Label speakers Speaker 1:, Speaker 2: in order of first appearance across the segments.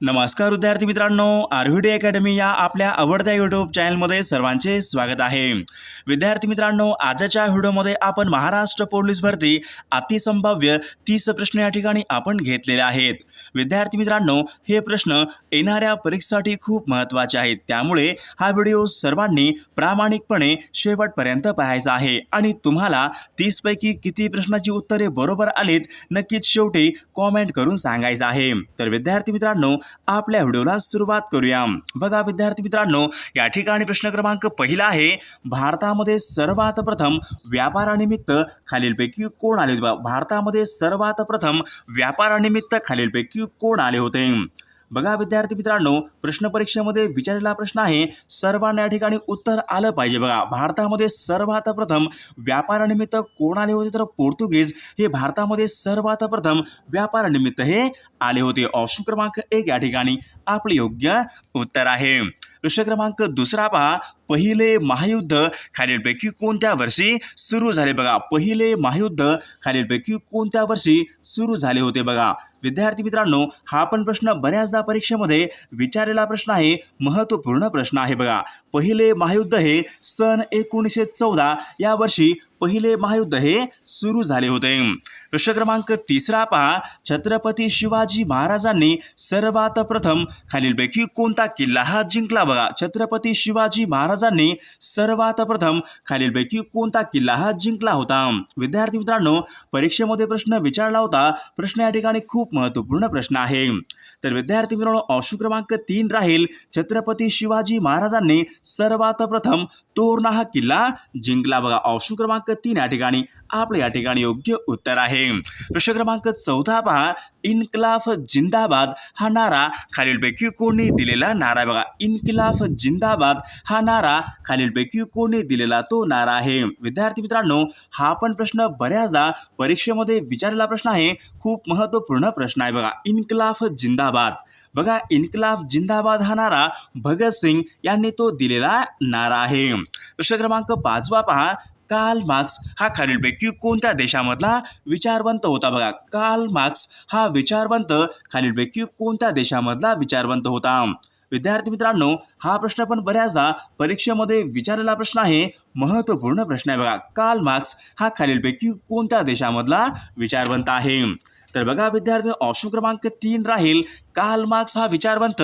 Speaker 1: नमस्कार विद्यार्थी मित्रांनो आरव्हीडी अकॅडमी या आपल्या आवडत्या यूट्यूब चॅनलमध्ये सर्वांचे स्वागत आहे. विद्यार्थी मित्रांनो आजच्या व्हिडिओमध्ये आपण महाराष्ट्र पोलीस भरती अतिसंभाव्य तीस प्रश्न या ठिकाणी आपण घेतलेले आहेत. विद्यार्थी मित्रांनो हे प्रश्न येणाऱ्या परीक्षेसाठी खूप महत्त्वाचे आहेत. त्यामुळे हा व्हिडिओ सर्वांनी प्रामाणिकपणे शेवटपर्यंत पाहायचा आहे. आणि तुम्हाला तीसपैकी किती प्रश्नाची उत्तरे बरोबर आलीत नक्कीच शेवटी कॉमेंट करून सांगायचं आहे. तर विद्यार्थी मित्रांनो आपल्या व्हिडिओला सुरुवात करूया. बघा विद्यार्थी मित्रांनो या ठिकाणी प्रश्न क्रमांक पहिला आहे. भारतामध्ये सर्वात प्रथम व्यापारानिमित्त खालीलपैकी कोण आले होते? भारतामध्ये सर्वात प्रथम व्यापारानिमित्त खालीलपैकी कोण आले होते? बघा विद्यार्थी मित्रांनो प्रश्न परीक्षेमध्ये विचारलेला प्रश्न आहे सर्वांना या ठिकाणी उत्तर आलं पाहिजे बघा. भारतामध्ये सर्वात प्रथम व्यापारानिमित्त कोण आले होते तर पोर्तुगीज? हे भारतामध्ये सर्वात प्रथम व्यापारानिमित्त हे आले होते. ऑप्शन क्रमांक एक या ठिकाणी आपले योग्य उत्तर आहे. प्रश्न क्रमांक दुसरा पहा. पहिले महायुद्ध खालीलपैकी कोणत्या वर्षी सुरू झाले बघा? पहिले महायुद्ध खालीलपैकी कोणत्या वर्षी सुरू झाले होते बघा? विद्यार्थी मित्रांनो हा पण प्रश्न बऱ्याचदा परीक्षेमध्ये विचारलेला प्रश्न आहे महत्त्वपूर्ण प्रश्न आहे बघा. पहिले महायुद्ध हे सन एकोणीसशे चौदा या वर्षी पहिले महायुद्ध हे सुरू झाले होते. प्रश्न क्रमांक तिसरा पहा. छत्रपती शिवाजी महाराजांनी सर्वात प्रथम खालीलपैकी कोणता किल्ला हा जिंकला बघा. छत्रपती शिवाजी महाराजांनी सर्वात प्रथम खालीलपैकी कोणता किल्ला हा जिंकला होता? विद्यार्थी मित्रांनो परीक्षेमध्ये प्रश्न विचारला होता. प्रश्न या ठिकाणी खूप महत्त्वपूर्ण प्रश्न आहे. तर विद्यार्थी मित्रांनो ऑप्शन क्रमांक तीन राहील. छत्रपती शिवाजी महाराजांनी सर्वात प्रथम तोरणा हा किल्ला जिंकला. बघा ऑप्शन क्रमांक तीन या ठिकाणी आपलं या ठिकाणी योग्य उत्तर आहे. प्रश्न क्रमांक चौथा पहा. इन्कलाफ जिंदाबाद हा नारा खालीलपैकी कोणी दिलेला नारा बघा इन्कलाफ जिंदाबाद हा नारा खालीलपैकी कोणी दिलेला तो नारा आहे. विद्यार्थी मित्रांनो हा पण प्रश्न बऱ्याचदा परीक्षेमध्ये विचारलेला प्रश्न आहे. खूप महत्त्वपूर्ण प्रश्न आहे बघा. इन्कलाफ जिंदाबाद. बघा इन्कलाफ जिंदाबाद हा नारा भगतसिंग यांनी तो दिलेला नारा आहे. प्रश्न क्रमांक पाचवा पहा. कार्ल मार्क्स हा खालीलपैकी कोणत्या देशामधला विचारवंत होता बघा? कार्ल मार्क्स हा विचारवंत खालीलपैकी कोणत्या देशामधला विचारवंत होता? विद्यार्थी मित्रांनो हा प्रश्न पण बऱ्याचदा परीक्षेमध्ये विचारलेला प्रश्न आहे. महत्त्वपूर्ण प्रश्न आहे बघा. कार्ल मार्क्स हा खालीलपैकी कोणत्या देशामधला विचारवंत आहे? तर बघा विद्यार्थी ऑप्शन क्रमांक तीन राहील. काल मार्क्स हा विचारवंत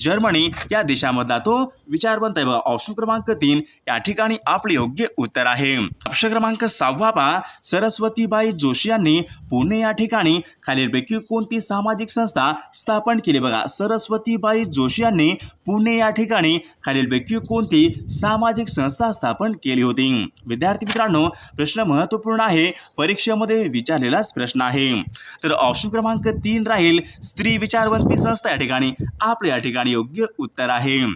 Speaker 1: जर्मनी या देशामधला तो विचारवंत आहे. बघा ऑप्शन क्रमांक तीन या ठिकाणी आपले योग्य उत्तर आहे. ऑप्शन क्रमांक सहावा पहा. सरस्वतीबाई जोशी यांनी पुणे या ठिकाणी खालीलपैकी कोणती सामाजिक संस्था स्थापन केली? बघा सरस्वतीबाई जोशी यांनी पुणे या ठिकाणी खालीलपैकी कोणती सामाजिक संस्था स्थापन केली होती? विद्यार्थी मित्रांनो प्रश्न महत्त्वपूर्ण आहे. परीक्षेमध्ये विचारलेलाच प्रश्न आहे. तर ऑप्शन क्रमांक तीन राहील स्त्री विचारवंती संस्था या ठिकाणी. आपलं या ठिकाणी योग्य उत्तर आहे.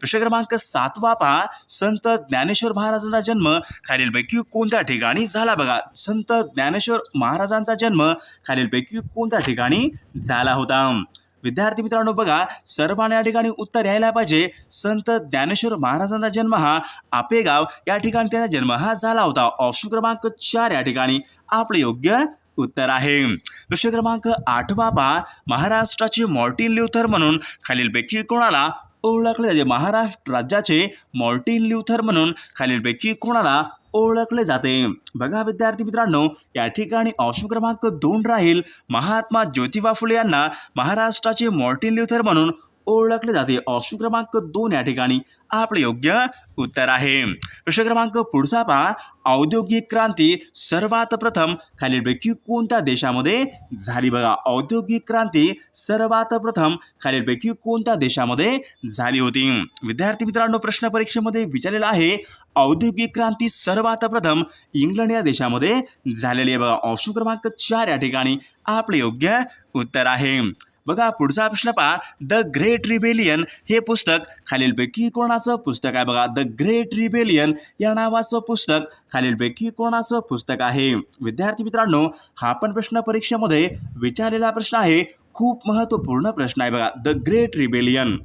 Speaker 1: प्रश्न क्रमांक सातवा पहा संत ज्ञानेश्वर महाराजांचा जन्म खालीलपैकी कोणत्या ठिकाणी झाला बघा? संत ज्ञानेश्वर महाराजांचा जन्म खालीलपैकी कोणत्या ठिकाणी झाला होता? विद्यार्थी मित्रांनो बघा सर्वांना या ठिकाणी उत्तर यायला पाहिजे. संत ज्ञानेश्वर महाराजांचा जन्म हा आपेगाव या ठिकाणी त्यांचा जन्म हा झाला होता. ऑप्शन क्रमांक चार या ठिकाणी. आपलं योग्य उत्तर आहे. प्रश्न क्रमांक आठवा पहा. महाराष्ट्राचे मॉर्टिन ल्युथर म्हणून खालीलपैकी कोणाला ओळखले जाते? महाराष्ट्र राज्याचे मॉर्टिन ल्युथर म्हणून खालीलपैकी कोणाला ओळखले जाते? बघा विद्यार्थी मित्रांनो या ठिकाणी ऑप्शन क्रमांक दोन राहील. महात्मा ज्योतिबा फुले यांना महाराष्ट्राचे मॉर्टिन ल्युथर म्हणून ओळखले जाते. ऑप्शन क्रमांक दोन या ठिकाणी. आपले योग्य उत्तर आहे. प्रश्न क्रमांक पुढचा पहा. औद्योगिक क्रांती सर्वात प्रथम खालीलपैकी कोणत्या देशामध्ये झाली बघा. औद्योगिक क्रांती सर्वात प्रथम खालीलपैकी कोणत्या देशामध्ये झाली होती? विद्यार्थी मित्रांनो प्रश्न परीक्षेमध्ये विचारलेला आहे. औद्योगिक क्रांती सर्वात प्रथम इंग्लंड या देशामध्ये झालेली आहे बघा. ऑप्शन क्रमांक चार या ठिकाणी आपले योग्य उत्तर आहे. बघा पुढचा प्रश्न पहा. द ग्रेट रिबेलियन हे पुस्तक खालीलपैकी कोणाचं पुस्तक आहे बघा? द ग्रेट रिबेलियन या नावाचं पुस्तक खालीलपैकी कोणाचं पुस्तक आहे? विद्यार्थी मित्रांनो हा पण प्रश्न परीक्षेमध्ये विचारलेला प्रश्न आहे. खूप महत्त्वपूर्ण प्रश्न आहे बघा. The great rebellion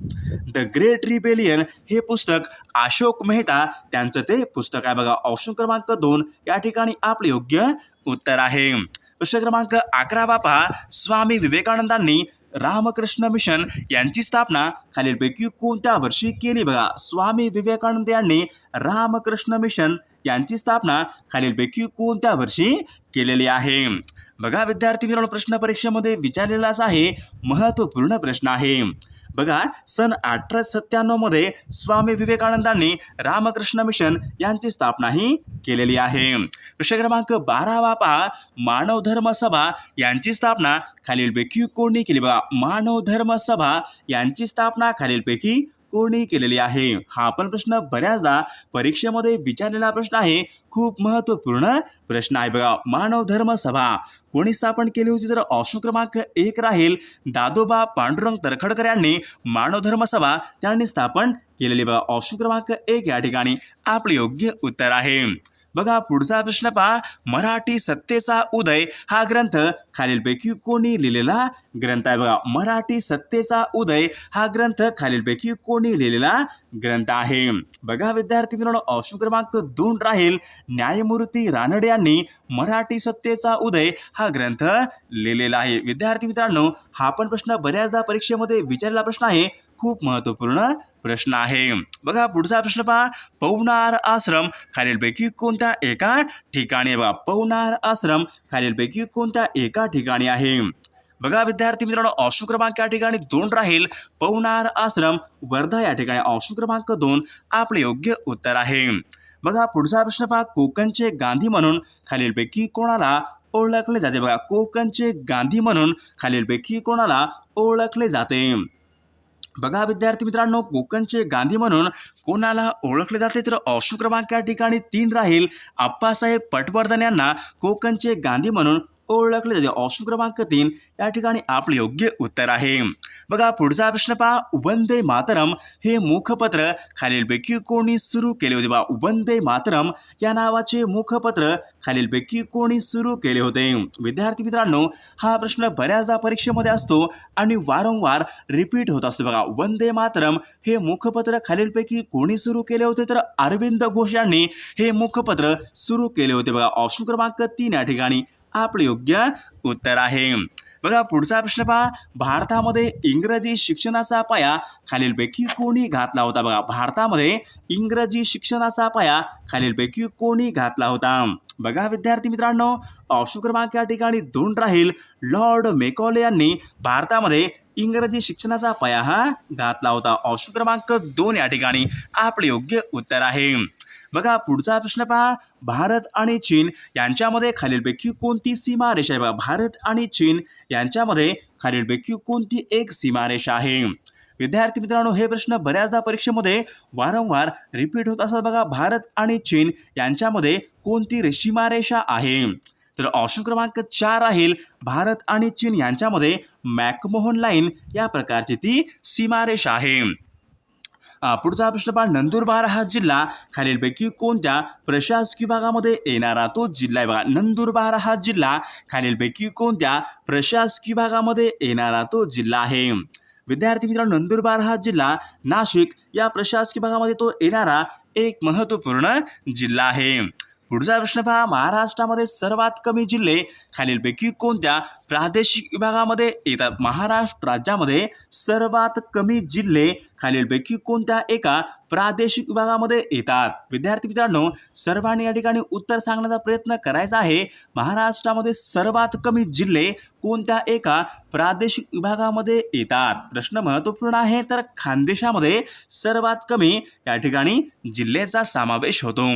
Speaker 1: the great rebellion हे पुस्तक अशोक मेहता त्यांचं ते पुस्तक आहे बघा. ऑप्शन क्रमांक दोन. या ठिकाणी आपले योग्य उत्तर आहे. प्रश्न क्रमांक अकरावा पहा स्वामी विवेकानंदांनी रामकृष्ण मिशन यांची स्थापना खालीलपैकी कोणत्या वर्षी केली बघा? स्वामी विवेकानंद यांनी रामकृष्ण मिशन यांची स्थापना खालीलपैकी कोणत्या वर्षी केलेली आहे? बघा विद्यार्थी मित्रांनो प्रश्न परीक्षेमध्ये विचारलेलाच आहे महत्त्वपूर्ण प्रश्न आहे. बघा सन अठराशे सत्त्याण्णवमध्ये स्वामी विवेकानंदांनी रामकृष्ण मिशन यांची स्थापनाही केलेली आहे. प्रश्न क्रमांक बारावा पहा मानव धर्म सभा यांची स्थापना खालीलपैकी कोणी केली? बघा मानव धर्म सभा यांची स्थापना खालीलपैकी कोणी केलेली आहे. हा पण प्रश्न बऱ्याचदा परीक्षेमध्ये विचारलेला प्रश्न आहे. खूप महत्त्वपूर्ण प्रश्न आहे बघा. मानव धर्म सभा. कोणी स्थापन केली होती तर ऑप्शन क्रमांक एक राहील. दादोबा पांडुरंग तरखडकर यांनी मानव धर्म सभा त्यांनी स्थापन केलेली बघा. ऑप्शन क्रमांक एक या ठिकाणी. आपले योग्य उत्तर आहे. बघा पुढचा प्रश्न पहा. मराठी सत्तेचा उदय हा ग्रंथ खालीलपैकी कोणी लिहिलेला ग्रंथ आहे. बघा मराठी सत्तेचा उदय हा ग्रंथ खालीलपैकी कोणी लिहिलेला ग्रंथ आहे. बघा विद्यार्थी मित्रांनो ऑप्शन क्रमांक दोन राहील. न्यायमूर्ती रानडे यांनी मराठी सत्तेचा उदय हा ग्रंथ लिहिलेला आहे. विद्यार्थी मित्रांनो हा पण प्रश्न बऱ्याचदा परीक्षेमध्ये विचारलेला प्रश्न आहे. खूप महत्त्वपूर्ण प्रश्न आहे. बघा पुढचा प्रश्न पहा. पवनार आश्रम खालीलपैकी कोणत्या एका ठिकाणी बघा पवनार आश्रम खालीलपैकी कोणत्या एका ठिकाणी आहे. बघा विद्यार्थी मित्रांनो ऑप्शन क्रमांक या ठिकाणी दोन राहील. पवनार आश्रम वर्धा या ठिकाणी ऑप्शन क्रमांक दोन आपले योग्य उत्तर आहे. बघा पुढचा प्रश्न पहा कोकणचे गांधी म्हणून खालीलपैकी कोणाला ओळखले जाते? बघा कोकणचे गांधी म्हणून खालीलपैकी कोणाला ओळखले जाते? बघा विद्यार्थी मित्रांनो कोकणचे गांधी म्हणून कोणाला ओळखले जाते? तर ऑप्शन क्रमांक या ठिकाणी तीन राहील. आप्पासाहेब पटवर्धन यांना कोकणचे गांधी म्हणून ओळखले जाते ऑप्शन क्रमांक तीन या ठिकाणी आपले योग्य उत्तर आहे. बघा पुढचा प्रश्न पहा. वंदे मातरम हे मुखपत्र खालीलपैकी कोणी सुरू केले होते? बा वंदे मातरम या नावाचे मुखपत्र खालीलपैकी कोणी सुरू केले होते? विद्यार्थी मित्रांनो हा प्रश्न बऱ्याचदा परीक्षेमध्ये असतो आणि वारंवार रिपीट होत असतो. बघा वंदे मातरम हे मुखपत्र खालीलपैकी कोणी सुरू केले होते? तर अरविंद घोष यांनी हे मुखपत्र सुरू केले होते. बघा ऑप्शन क्रमांक तीन या ठिकाणी. आपले योग्य उत्तर आहे. बघा पुढचा प्रश्न पहा. भारतामध्ये इंग्रजी शिक्षणाचा पाया खालीलपैकी कोणी घातला होता? बघा भारतामध्ये इंग्रजी शिक्षणाचा पाया खालीलपैकी कोणी घातला होता? बघा विद्यार्थी मित्रांनो ऑप्शन क्रमांक या ठिकाणी दोन राहील. लॉर्ड मेकॉले यांनी भारतामध्ये इंग्रजी शिक्षणाचा पाया हा घातला होता ऑप्शन क्रमांक दोन या ठिकाणी. आपले योग्य उत्तर आहे. बघा पुढचा प्रश्न पहा. भारत आणि चीन यांच्यामध्ये खालीलपैकी कोणती सीमारेषा आहे? बघा भारत आणि चीन यांच्यामध्ये खालीलपैकी कोणती एक सीमारेषा आहे? विद्यार्थी मित्रांनो हे प्रश्न बऱ्याचदा परीक्षेमध्ये वारंवार रिपीट होत असतात. बघा भारत आणि चीन यांच्यामध्ये कोणती सीमारेषा आहे? तर ऑप्शन क्रमांक चार राहील भारत आणि चीन यांच्यामध्ये मॅकमोहन लाईन या प्रकारची ती सीमारेषा आहे. पुढचा प्रश्न पहा. नंदुरबार हा जिल्हा खालीलपैकी कोणत्या प्रशासकीय भागामध्ये येणारा तो जिल्हा आहे? बघा नंदुरबार हा जिल्हा खालीलपैकी कोणत्या प्रशासकीय भागामध्ये येणारा तो जिल्हा आहे? विद्यार्थी मित्रांनो नंदुरबार हा जिल्हा नाशिक या प्रशासकीय भागामध्ये तो येणारा एक महत्त्वपूर्ण जिल्हा आहे. पुढचा प्रश्न पहा. महाराष्ट्रामध्ये सर्वात कमी जिल्हे खालीलपैकी कोणत्या? प्रादेशिक विभागामध्ये येतात. महाराष्ट्र राज्यामध्ये सर्वात कमी जिल्हे खालीलपैकी कोणत्या? एका प्रादेशिक विभागामध्ये येतात. विद्यार्थी मित्रांनो सर्वांनी या ठिकाणी उत्तर सांगण्याचा प्रयत्न करायचा आहे. महाराष्ट्रामध्ये सर्वात कमी जिल्हे कोणत्या एका प्रादेशिक विभागामध्ये येतात? प्रश्न महत्त्वपूर्ण आहे तर खानदेशामध्ये सर्वात कमी या ठिकाणी जिल्ह्याचा समावेश होतो.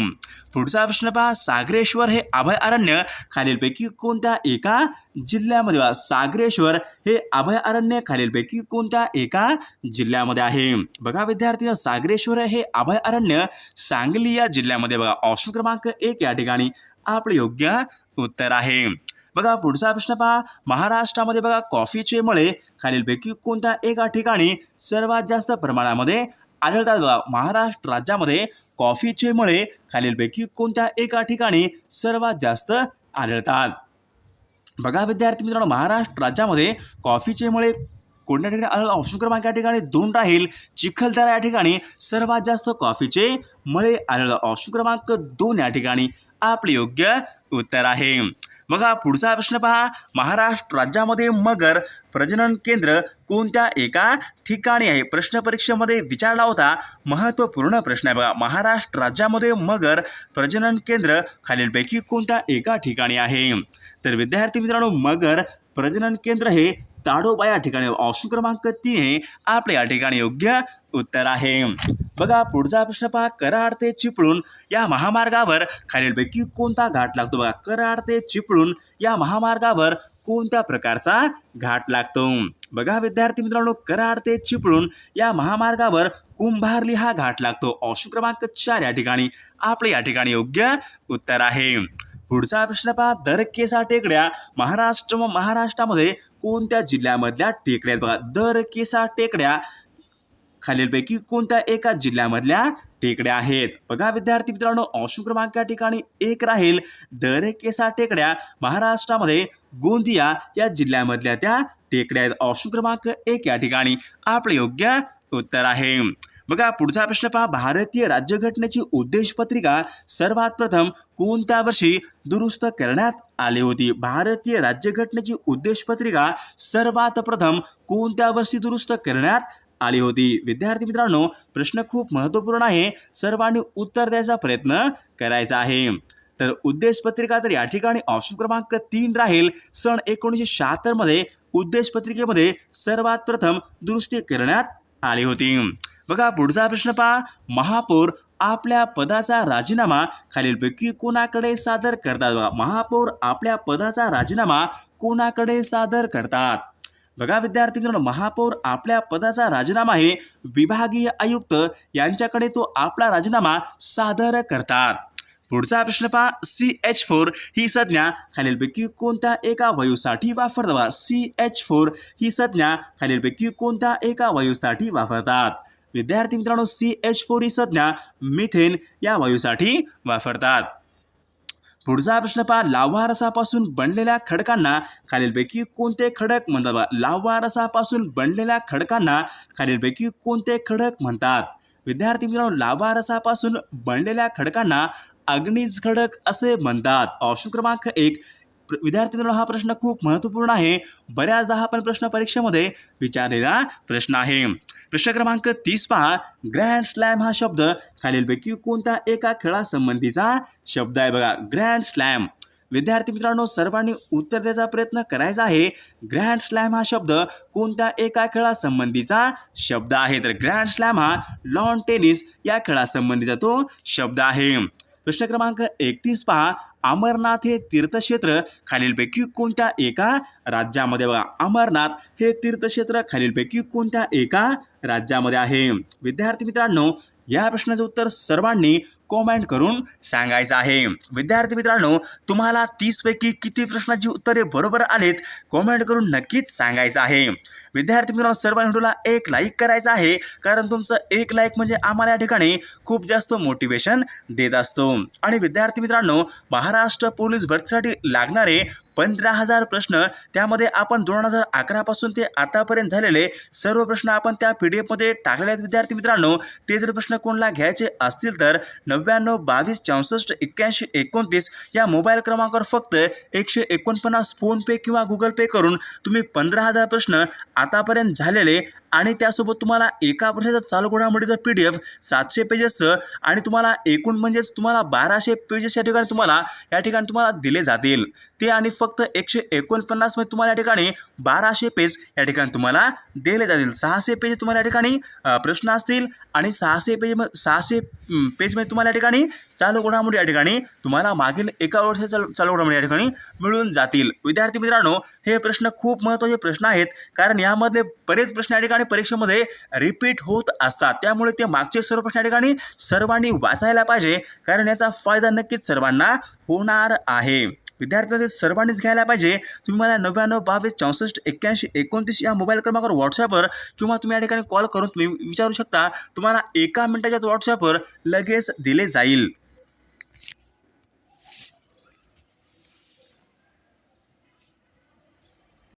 Speaker 1: पुढचा प्रश्न पहा सागरेश्वर हे अभयारण्य खालीलपैकी कोणत्या एका जिल्ह्यामध्ये सागरेश्वर हे अभयारण्य खालीलपैकी कोणत्या एका जिल्ह्यामध्ये आहे? बघा विद्यार्थी सागरेश्वर हे अभयारण्य सांगली या जिल्ह्यामध्ये बघा. ऑप्शन क्रमांक एक या ठिकाणी आपलं योग्य उत्तर आहे. बघा पुढचा प्रश्न पहा. महाराष्ट्रामध्ये बघा कॉफीचे मळे खालीलपैकी कोणत्या एका ठिकाणी सर्वात जास्त प्रमाणामध्ये आढळतात? बघा महाराष्ट्र राज्यामध्ये कॉफीचे मळे खालीलपैकी कोणत्या एका ठिकाणी सर्वात जास्त आढळतात? बघा विद्यार्थी मित्रांनो महाराष्ट्र राज्यामध्ये कॉफीचे मळे कोणत्या ठिकाणी ऑप्शन क्रमांक या ठिकाणी दोन राहील. चिखलदरा या ठिकाणी. सर्वात जास्त कॉफीचे मळे आलेला ऑप्शन क्रमांक दोन या ठिकाणी. आपले योग्य उत्तर आहे. बघा पुढचा प्रश्न पहा. महाराष्ट्र राज्यामध्ये मगर प्रजनन केंद्र कोणत्या एका ठिकाणी आहे? प्रश्न परीक्षेमध्ये विचारला होता. महत्त्वपूर्ण प्रश्न आहे बघा. महाराष्ट्र राज्यामध्ये मगर प्रजनन केंद्र खालीलपैकी कोणत्या एका ठिकाणी आहे? तर विद्यार्थी मित्रांनो मगर प्रजनन केंद्र हे ताडोबा या ठिकाणी ऑप्शन क्रमांक तीन हे आपले या ठिकाणी योग्य उत्तर आहे. बघा पुढचा प्रश्न पहा. कराड ते चिपळूण या महामार्गावर खालीलपैकी कोणता घाट लागतो? बघा कराड ते चिपळूण या महामार्गावर कोणत्या प्रकारचा घाट लागतो? बघा विद्यार्थी मित्रांनो कराड ते चिपळूण या महामार्गावर कुंभारली हा घाट लागतो. ऑप्शन क्रमांक चार या ठिकाणी आपले या ठिकाणी योग्य उत्तर आहे. पुढचा प्रश्न पहा. दरकेसा टेकड्या महाराष्ट्र व महाराष्ट्रामध्ये कोणत्या जिल्ह्यामधल्या टेकड्या आहेत? बघा दरकेसा टेकड्या खालीलपैकी कोणत्या एका जिल्ह्यामधल्या टेकड्या आहेत? बघा विद्यार्थी मित्रांनो ऑप्शन क्रमांक या ठिकाणी एक राहील. दरेकेसा टेकड्या महाराष्ट्रामध्ये गोंदिया या जिल्ह्यामधल्या त्या टेकड्या आहेत. ऑप्शन क्रमांक एक या ठिकाणी. आपले योग्य उत्तर आहे. बघा पुढचा प्रश्न पहा. भारतीय राज्यघटनेची उद्देशपत्रिका सर्वात प्रथम कोणत्या वर्षी दुरुस्त करण्यात आली होती? भारतीय राज्यघटनेची उद्देशपत्रिका सर्वात प्रथम कोणत्या वर्षी दुरुस्त करण्यात आली होती? विद्यार्थी मित्रांनो प्रश्न खूप महत्त्वपूर्ण आहे. सर्वांनी उत्तर द्यायचा प्रयत्न करायचा आहे. तर उद्देशपत्रिका तर या ठिकाणी ऑप्शन क्रमांक तीन राहील. सन एकोणीसशे शहात्तरमध्ये उद्देशपत्रिकेमध्ये सर्वात प्रथम दुरुस्ती करण्यात आली होती. बघा पुढचा प्रश्न पहा. महापौर आपल्या पदाचा राजीनामा खालीलपैकी कोणाकडे सादर करतात? बघा महापौर आपल्या पदाचा राजीनामा कोणाकडे सादर करतात? बघा विद्यार्थी मित्रांनो महापौर आपल्या पदाचा राजीनामा हे विभागीय आयुक्त यांच्याकडे तो आपला राजीनामा सादर करतात. पुढचा प्रश्न पहा. सी एच फोर ही संज्ञा खालीलपैकी कोणत्या एका वायूसाठी वापरतात? सी एच फोर ही संज्ञा खालीलपैकी कोणत्या एका वायूसाठी वापरतात? विद्यार्थी मित्रांनो सी एच फोर ही संज्ञा मिथेन या वायूसाठी वापरतात. पुढचा प्रश्न पहा लाव्हा रसापासून बनलेल्या खडकांना खालीलपैकी कोणते खडक म्हणतात बघा लाव्हा रसापासून बनलेल्या खडकांना खालीलपैकी कोणते खडक म्हणतात? विद्यार्थी मित्रांनो लाव्हा रसापासून बनलेल्या खडकांना अग्निज खडक असे म्हणतात. ऑप्शन क्रमांक एक. विद्यार्थी मित्रांनो हा प्रश्न खूप महत्त्वपूर्ण आहे. बऱ्याचदा हा पण प्रश्न परीक्षेमध्ये विचारलेला प्रश्न आहे. प्रश्न क्रमांक तीस पहा. ग्रँड स्लॅम हा शब्द खालीलपैकी कोणत्या एका खेळासंबंधीचा शब्द आहे बघा. ग्रँड स्लॅम विद्यार्थी मित्रांनो सर्वांनी उत्तर द्यायचा प्रयत्न करायचा आहे. ग्रँड स्लॅम हा शब्द कोणत्या एका खेळासंबंधीचा शब्द आहे? तर ग्रँड स्लॅम हा लॉन टेनिस या खेळासंबंधीचा तो शब्द आहे. प्रश्न क्रमांक एकतीस पहा. अमरनाथ हे तीर्थक्षेत्र खालीलपैकी कोणत्या एका राज्यामध्ये बघा. अमरनाथ हे तीर्थक्षेत्र खालीलपैकी कोणत्या एका राज्यामध्ये आहे? विद्यार्थी मित्रांनो या प्रश्नाचं उत्तर सर्वांनी कॉमेंट करून सांगायचं आहे. विद्यार्थी मित्रांनो तुम्हाला तीसपैकी किती प्रश्नाची उत्तरे बरोबर आलेत कॉमेंट करून नक्कीच सांगायचं आहे. विद्यार्थी मित्रांनो सर्वांनी व्हिडिओला एक लाईक करायचं आहे कारण तुमचं एक लाईक म्हणजे आम्हाला या ठिकाणी खूप जास्त मोटिवेशन देत असतो. आणि विद्यार्थी मित्रांनो महाराष्ट्र पोलीस भरतीसाठी लागणारे पंधरा हजार प्रश्न त्यामध्ये आपण दोन हजार अकरापासून ते आतापर्यंत झालेले सर्व प्रश्न आपण त्या पी डी एफमध्ये टाकलेले आहेत. विद्यार्थी मित्रांनो ते जर प्रश्न कोणाला घ्यायचे असतील तर नव्याण्णव बावीस चौसष्ट एक्क्याऐंशी एकोणतीस या मोबाईल क्रमांकावर फक्त एकशे एकोणपन्नास फोनपे किंवा गुगल पे करून तुम्ही पंधरा हजार प्रश्न आतापर्यंत झालेले आणि त्यासोबत तुम्हाला एका प्रश्नाचा चालू घडामोडीचं पी डी एफ सातशे पेजेसचं आणि तुम्हाला एकूण म्हणजेच तुम्हाला बाराशे पेजेस या ठिकाणी तुम्हाला या ठिकाणी तुम्हाला दिले जातील. ते आणि फक्त एकशे एकोणपन्नासमध्ये तुम्हाला या ठिकाणी बाराशे पेज या ठिकाणी तुम्हाला दिले जातील. सहाशे पेज तुम्हाला या ठिकाणी प्रश्न असतील आणि सहाशे पेज सहाशे पेजमध्ये तुम्हाला या ठिकाणी चालू घडामोडी या ठिकाणी तुम्हाला मागील एका वर्षाच्या चालू चालू घडामोडी या ठिकाणी मिळून जातील. विद्यार्थी मित्रांनो हे प्रश्न खूप महत्त्वाचे प्रश्न आहेत कारण यामधले बरेच प्रश्न या ठिकाणी परीक्षेमध्ये रिपीट होत असतात. त्यामुळे ते मागचे सर्व प्रश्न या ठिकाणी सर्वांनी वाचायला पाहिजे कारण याचा फायदा नक्कीच सर्वांना होणार आहे. विद्यार्थ्यांमध्ये सर्वांनीच घ्यायला पाहिजे. तुम्ही मला नव्याण्णव बावीस चौसष्ट एक्क्याऐंशी एकोणतीस या मोबाईल क्रमांकावर व्हॉट्सॲपवर किंवा तुम्ही या ठिकाणी कॉल करून तुम्ही विचारू शकता. तुम्हाला एका मिनिटाच्या व्हॉट्सॲपवर लगेच दिले जाईल.